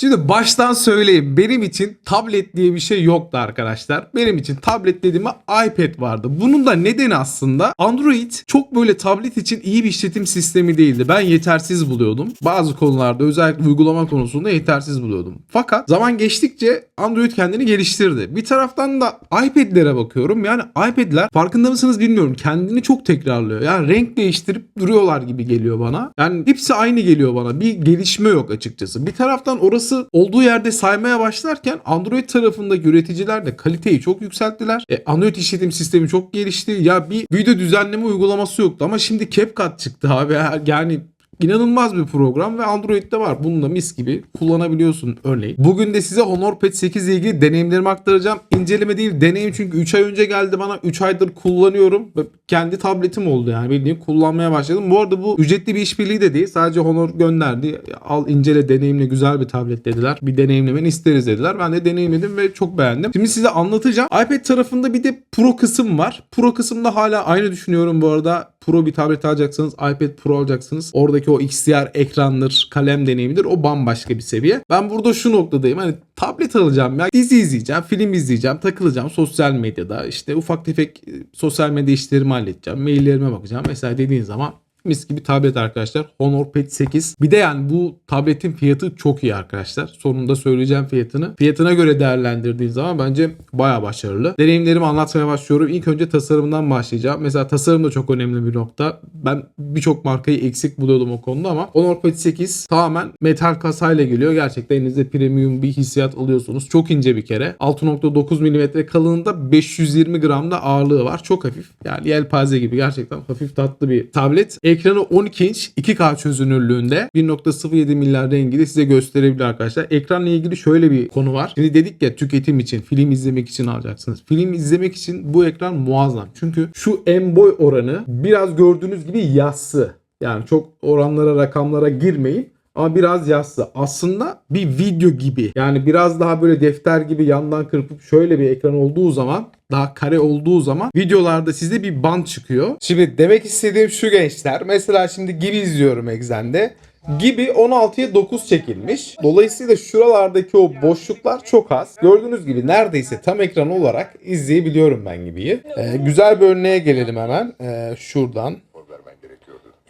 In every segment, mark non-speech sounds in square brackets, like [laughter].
Şimdi baştan söyleyeyim. Benim için tablet diye bir şey yoktu arkadaşlar. Benim için tablet dediğime iPad vardı. Bunun da nedeni aslında Android çok böyle tablet için iyi bir işletim sistemi değildi. Ben yetersiz buluyordum. Bazı konularda özellikle uygulama konusunda yetersiz buluyordum. Fakat zaman geçtikçe Android kendini geliştirdi. Bir taraftan da iPad'lere bakıyorum. Yani iPad'ler farkında mısınız bilmiyorum. Kendini çok tekrarlıyor. Yani renk değiştirip duruyorlar gibi geliyor bana. Yani hepsi aynı geliyor bana. Bir gelişme yok açıkçası. Bir taraftan orası olduğu yerde saymaya başlarken Android tarafındaki üreticiler de kaliteyi çok yükselttiler. E, Android işletim sistemi çok gelişti. Ya bir video düzenleme uygulaması yoktu ama şimdi CapCut çıktı abi. [laughs] Yani İnanılmaz bir program ve Android'de var. Bunu da mis gibi kullanabiliyorsun örneğin. Bugün de size Honor Pad 8 ile ilgili deneyimlerimi aktaracağım. İnceleme değil deneyim çünkü 3 ay önce geldi bana. 3 aydır kullanıyorum. Ve kendi tabletim oldu yani bildiğin kullanmaya başladım. Bu arada bu ücretli bir işbirliği de değil. Sadece Honor gönderdi. Al incele deneyimle güzel bir tablet dediler. Bir deneyimlemeni isteriz dediler. Ben de deneyimledim ve çok beğendim. Şimdi size anlatacağım. iPad tarafında bir de Pro kısım var. Pro kısımda hala aynı düşünüyorum bu arada. Pro bir tablet alacaksanız iPad Pro alacaksınız. Oradaki o XDR ekrandır, kalem deneyimidir. O bambaşka bir seviye. Ben burada şu noktadayım. Hani tablet alacağım ya. Dizi izleyeceğim, film izleyeceğim, takılacağım sosyal medyada. İşte ufak tefek e, sosyal medya işlerimi halledeceğim. Maillerime bakacağım. Mesela dediğin zaman Mis gibi tablet arkadaşlar. Honor Pad 8. Bir de yani bu tabletin fiyatı çok iyi arkadaşlar. Sonunda söyleyeceğim fiyatını. Fiyatına göre değerlendirdiğin zaman bence baya başarılı. Deneyimlerimi anlatmaya başlıyorum. İlk önce tasarımdan başlayacağım. Mesela tasarım da çok önemli bir nokta. Ben birçok markayı eksik buluyordum o konuda ama Honor Pad 8 tamamen metal kasayla geliyor. Gerçekten elinizde premium bir hissiyat alıyorsunuz. Çok ince bir kere. 6.9 mm kalınlığında 520 gram da ağırlığı var. Çok hafif. Yani yelpaze gibi gerçekten hafif tatlı bir tablet. Ekranı 12 inç 2K çözünürlüğünde 1.07 milyar rengi de size gösterebilir arkadaşlar. Ekranla ilgili şöyle bir konu var. Şimdi dedik ya tüketim için, film izlemek için alacaksınız. Film izlemek için bu ekran muazzam. Çünkü şu en boy oranı biraz gördüğünüz gibi yassı. Yani çok oranlara, rakamlara girmeyin ama biraz yassı. Aslında bir video gibi. Yani biraz daha böyle defter gibi yandan kırpıp şöyle bir ekran olduğu zaman daha kare olduğu zaman videolarda size bir band çıkıyor. Şimdi demek istediğim şu gençler. Mesela şimdi gibi izliyorum Exen'de. Gibi 16'ya 9 çekilmiş. Dolayısıyla şuralardaki o boşluklar çok az. Gördüğünüz gibi neredeyse tam ekran olarak izleyebiliyorum ben gibiyi. Ee, güzel bir örneğe gelelim hemen. Ee, şuradan.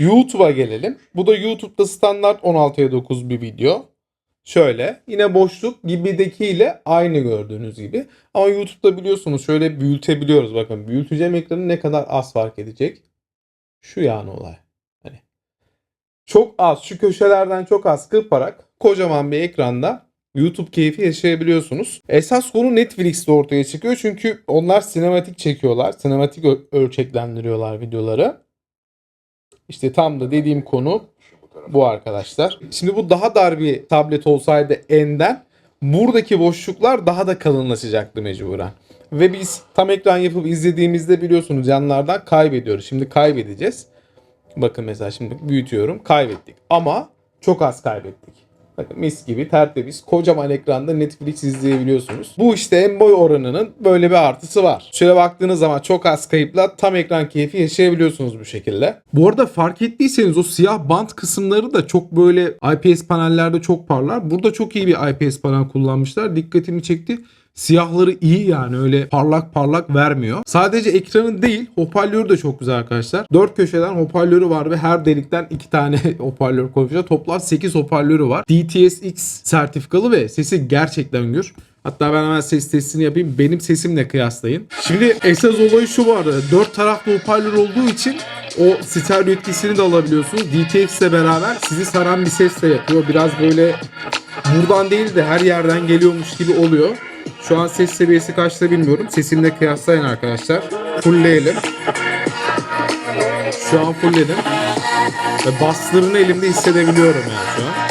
YouTube'a gelelim. Bu da YouTube'da standart 16'ya 9 bir video. Şöyle yine boşluk gibidekiyle aynı gördüğünüz gibi. Ama YouTube'da biliyorsunuz şöyle büyütebiliyoruz. Bakın büyüteceğim ekranı ne kadar az fark edecek. Şu yani olay. Hani çok az şu köşelerden çok az kırparak kocaman bir ekranda YouTube keyfi yaşayabiliyorsunuz. Esas konu Netflix'te ortaya çıkıyor. Çünkü onlar sinematik çekiyorlar. Sinematik ölçeklendiriyorlar videoları. İşte tam da dediğim konu bu arkadaşlar. Şimdi bu daha dar bir tablet olsaydı N'den buradaki boşluklar daha da kalınlaşacaktı mecburen. Ve biz tam ekran yapıp izlediğimizde biliyorsunuz yanlardan kaybediyoruz. Şimdi kaybedeceğiz. Bakın mesela şimdi büyütüyorum. Kaybettik. Ama çok az kaybettik. Mis gibi tertemiz kocaman ekranda Netflix izleyebiliyorsunuz. Bu işte en boy oranının böyle bir artısı var. Şöyle baktığınız zaman çok az kayıpla tam ekran keyfi yaşayabiliyorsunuz bu şekilde. Bu arada fark ettiyseniz o siyah bant kısımları da çok böyle IPS panellerde çok parlar. Burada çok iyi bir IPS panel kullanmışlar. Dikkatimi çekti. Siyahları iyi yani öyle parlak parlak vermiyor. Sadece ekranın değil hoparlörü de çok güzel arkadaşlar. Dört köşeden hoparlörü var ve her delikten iki tane [laughs] hoparlör koymuşlar. Toplam 8 hoparlörü var. DTS-X sertifikalı ve sesi gerçekten gür. Hatta ben hemen ses testini yapayım. Benim sesimle kıyaslayın. Şimdi esas olayı şu arada. Dört taraflı hoparlör olduğu için o stereo etkisini de alabiliyorsunuz. DTX ile beraber sizi saran bir ses de yapıyor. Biraz böyle buradan değil de her yerden geliyormuş gibi oluyor. Şu an ses seviyesi kaçta bilmiyorum. Sesimle kıyaslayın arkadaşlar. Fullleyelim. Şu an fullledim. Ve baslarını elimde hissedebiliyorum yani şu an.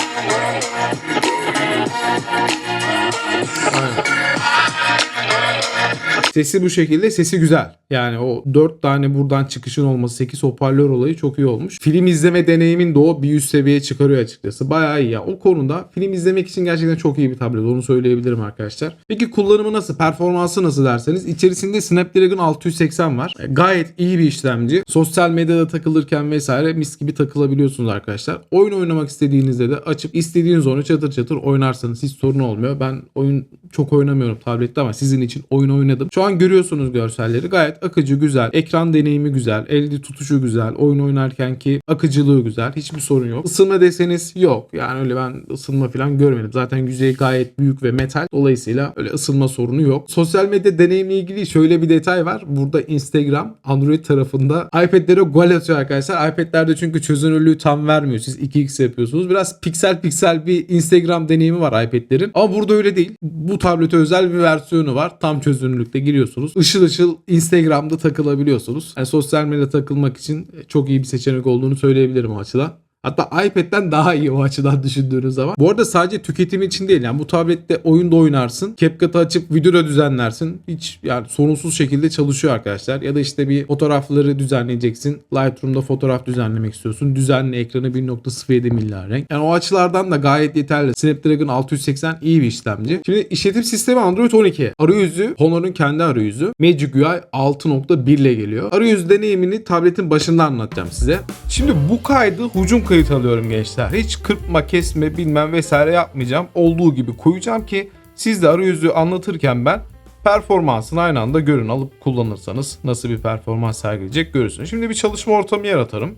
Sesi bu şekilde. Sesi güzel. Yani o 4 tane buradan çıkışın olması 8 hoparlör olayı çok iyi olmuş. Film izleme deneyimin de o bir üst seviyeye çıkarıyor açıkçası. Bayağı iyi ya. O konuda film izlemek için gerçekten çok iyi bir tablet. Onu söyleyebilirim arkadaşlar. Peki kullanımı nasıl? Performansı nasıl derseniz içerisinde Snapdragon 680 var. E, Gayet iyi bir işlemci. Sosyal medyada takılırken vesaire mis gibi takılabiliyorsunuz arkadaşlar. Oyun oynamak istediğinizde de açıp istediğiniz oyunu çatır çatır oynarsanız hiç sorun olmuyor. Ben oyun çok oynamıyorum tablette ama sizin için oyun oynadım. Şu an görüyorsunuz görselleri. Gayet akıcı, güzel. Ekran deneyimi güzel. Elde tutuşu güzel. Oyun oynarken ki akıcılığı güzel. Hiçbir sorun yok. Isınma deseniz yok. Yani öyle ben ısınma falan görmedim. Zaten yüzeyi gayet büyük ve metal. Dolayısıyla öyle ısınma sorunu yok. Sosyal medya deneyimle ilgili şöyle bir detay var. Burada Instagram Android tarafında iPad'lere gol atıyor arkadaşlar. iPad'lerde çünkü çözünürlüğü tam vermiyor. Siz 2x yapıyorsunuz. Biraz piksel piksel bir Instagram deneyimi var iPad'lerin. Ama burada öyle değil. Bu tablete özel bir versiyonu var. Tam çözünürlükte giriyorsunuz. Işıl ışıl Instagram'da takılabiliyorsunuz. Yani sosyal medya takılmak için çok iyi bir seçenek olduğunu söyleyebilirim o açıdan. Hatta iPad'den daha iyi o açıdan [laughs] düşündüğünüz zaman. Bu arada sadece tüketim için değil. Yani bu tablette oyunda oynarsın. CapCut'ı açıp video da düzenlersin. Hiç yani sorunsuz şekilde çalışıyor arkadaşlar. Ya da işte bir fotoğrafları düzenleyeceksin. Lightroom'da fotoğraf düzenlemek istiyorsun. Düzenli ekranı 1.07 milyar renk. Yani o açılardan da gayet yeterli. Snapdragon 680 iyi bir işlemci. Şimdi işletim sistemi Android 12. Arayüzü Honor'un kendi arayüzü. Magic UI 6.1 ile geliyor. Arayüz deneyimini tabletin başında anlatacağım size. Şimdi bu kaydı hucum kayıt alıyorum gençler. Hiç kırpma, kesme, bilmem vesaire yapmayacağım. Olduğu gibi koyacağım ki siz de arayüzü anlatırken ben performansını aynı anda görün alıp kullanırsanız nasıl bir performans sergileyecek görürsün. Şimdi bir çalışma ortamı yaratarım.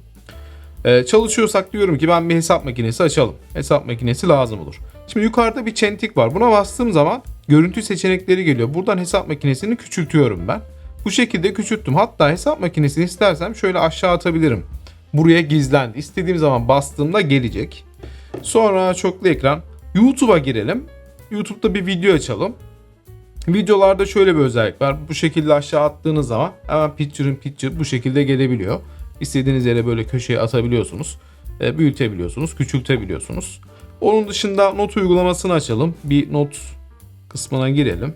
Ee, çalışıyorsak diyorum ki ben bir hesap makinesi açalım. Hesap makinesi lazım olur. Şimdi yukarıda bir çentik var. Buna bastığım zaman görüntü seçenekleri geliyor. Buradan hesap makinesini küçültüyorum ben. Bu şekilde küçülttüm. Hatta hesap makinesini istersem şöyle aşağı atabilirim. Buraya gizlendi. İstediğim zaman bastığımda gelecek. Sonra çoklu ekran. YouTube'a girelim. YouTube'da bir video açalım. Videolarda şöyle bir özellik var. Bu şekilde aşağı attığınız zaman hemen picture in picture bu şekilde gelebiliyor. İstediğiniz yere böyle köşeye atabiliyorsunuz. E, büyütebiliyorsunuz, küçültebiliyorsunuz. Onun dışında not uygulamasını açalım. Bir not kısmına girelim.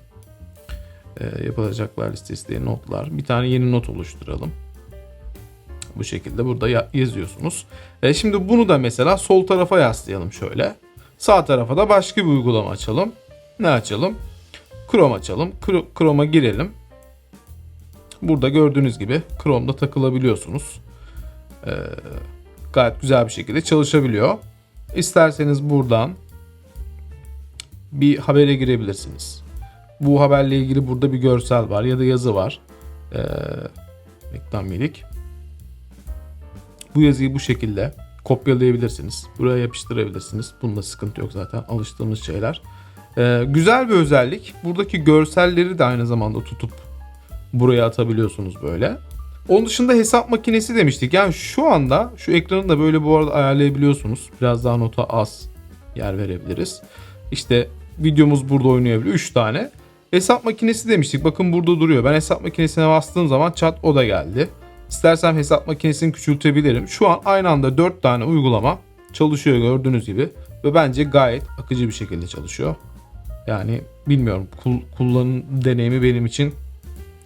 E, yapılacaklar listesi diye notlar. Bir tane yeni not oluşturalım. Bu şekilde burada ya- yazıyorsunuz. E, şimdi bunu da mesela sol tarafa yaslayalım şöyle. Sağ tarafa da başka bir uygulama açalım. Ne açalım? Chrome açalım. Chr- Chrome'a girelim. Burada gördüğünüz gibi Chrome'da takılabiliyorsunuz. Ee, gayet güzel bir şekilde çalışabiliyor. İsterseniz buradan bir habere girebilirsiniz. Bu haberle ilgili burada bir görsel var ya da yazı var. Ee, reklam yedik. Bu yazıyı bu şekilde kopyalayabilirsiniz. Buraya yapıştırabilirsiniz. Bunda sıkıntı yok zaten. Alıştığımız şeyler. Ee, güzel bir özellik. Buradaki görselleri de aynı zamanda tutup buraya atabiliyorsunuz böyle. Onun dışında hesap makinesi demiştik. Yani şu anda şu ekranı da böyle bu arada ayarlayabiliyorsunuz. Biraz daha nota az yer verebiliriz. İşte videomuz burada oynayabiliyor. 3 tane. Hesap makinesi demiştik. Bakın burada duruyor. Ben hesap makinesine bastığım zaman chat o da geldi. İstersem hesap makinesini küçültebilirim. Şu an aynı anda 4 tane uygulama çalışıyor gördüğünüz gibi. Ve bence gayet akıcı bir şekilde çalışıyor. Yani bilmiyorum kul- kullanım deneyimi benim için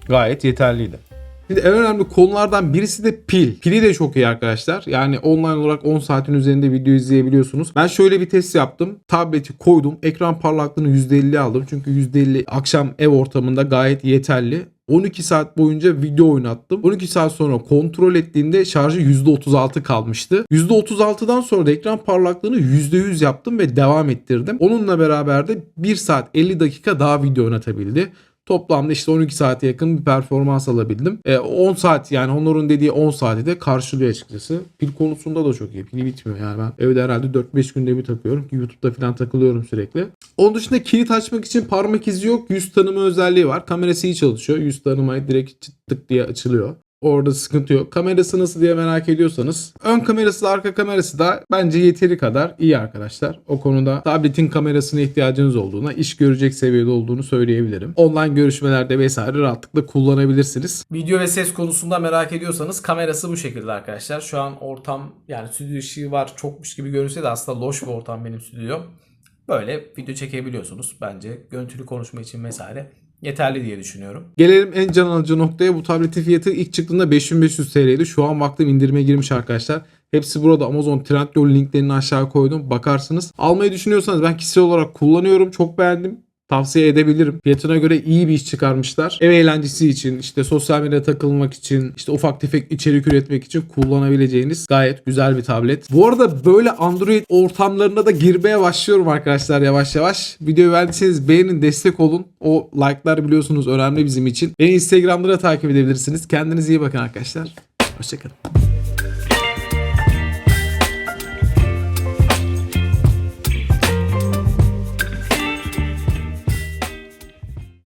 gayet yeterliydi. Şimdi en önemli konulardan birisi de pil. Pili de çok iyi arkadaşlar. Yani online olarak 10 saatin üzerinde video izleyebiliyorsunuz. Ben şöyle bir test yaptım. Tableti koydum. Ekran parlaklığını %50 aldım. Çünkü %50 akşam ev ortamında gayet yeterli. 12 saat boyunca video oynattım. 12 saat sonra kontrol ettiğimde şarjı %36 kalmıştı. %36'dan sonra da ekran parlaklığını %100 yaptım ve devam ettirdim. Onunla beraber de 1 saat 50 dakika daha video oynatabildi. Toplamda işte 12 saate yakın bir performans alabildim. E, 10 saat yani Honor'un dediği 10 saati de karşılıyor açıkçası. Pil konusunda da çok iyi. Pili bitmiyor yani ben evde herhalde 4-5 günde bir takıyorum YouTube'da falan takılıyorum sürekli. Onun dışında kilit açmak için parmak izi yok. Yüz tanıma özelliği var. Kamerası iyi çalışıyor. Yüz tanımayı direkt tık diye açılıyor. Orada sıkıntı yok. Kamerası nasıl diye merak ediyorsanız ön kamerası da arka kamerası da bence yeteri kadar iyi arkadaşlar. O konuda tabletin kamerasına ihtiyacınız olduğuna, iş görecek seviyede olduğunu söyleyebilirim. Online görüşmelerde vesaire rahatlıkla kullanabilirsiniz. Video ve ses konusunda merak ediyorsanız kamerası bu şekilde arkadaşlar. Şu an ortam yani stüdyo ışığı var çokmuş gibi görünse de aslında loş bir ortam benim stüdyo. Böyle video çekebiliyorsunuz bence. Görüntülü konuşma için vesaire yeterli diye düşünüyorum. Gelelim en can alıcı noktaya. Bu tabletin fiyatı ilk çıktığında 5500 TL'ydi. Şu an baktım indirime girmiş arkadaşlar. Hepsi burada Amazon Trendyol linklerini aşağı koydum. Bakarsınız. Almayı düşünüyorsanız ben kişisel olarak kullanıyorum. Çok beğendim. Tavsiye edebilirim. Fiyatına göre iyi bir iş çıkarmışlar. Ev eğlencesi için, işte sosyal medyada takılmak için, işte ufak tefek içerik üretmek için kullanabileceğiniz gayet güzel bir tablet. Bu arada böyle Android ortamlarına da girmeye başlıyorum arkadaşlar yavaş yavaş. Videoyu beğendiyseniz beğenin, destek olun. O like'lar biliyorsunuz önemli bizim için. Beni Instagram'da da takip edebilirsiniz. Kendinize iyi bakın arkadaşlar. Hoşçakalın.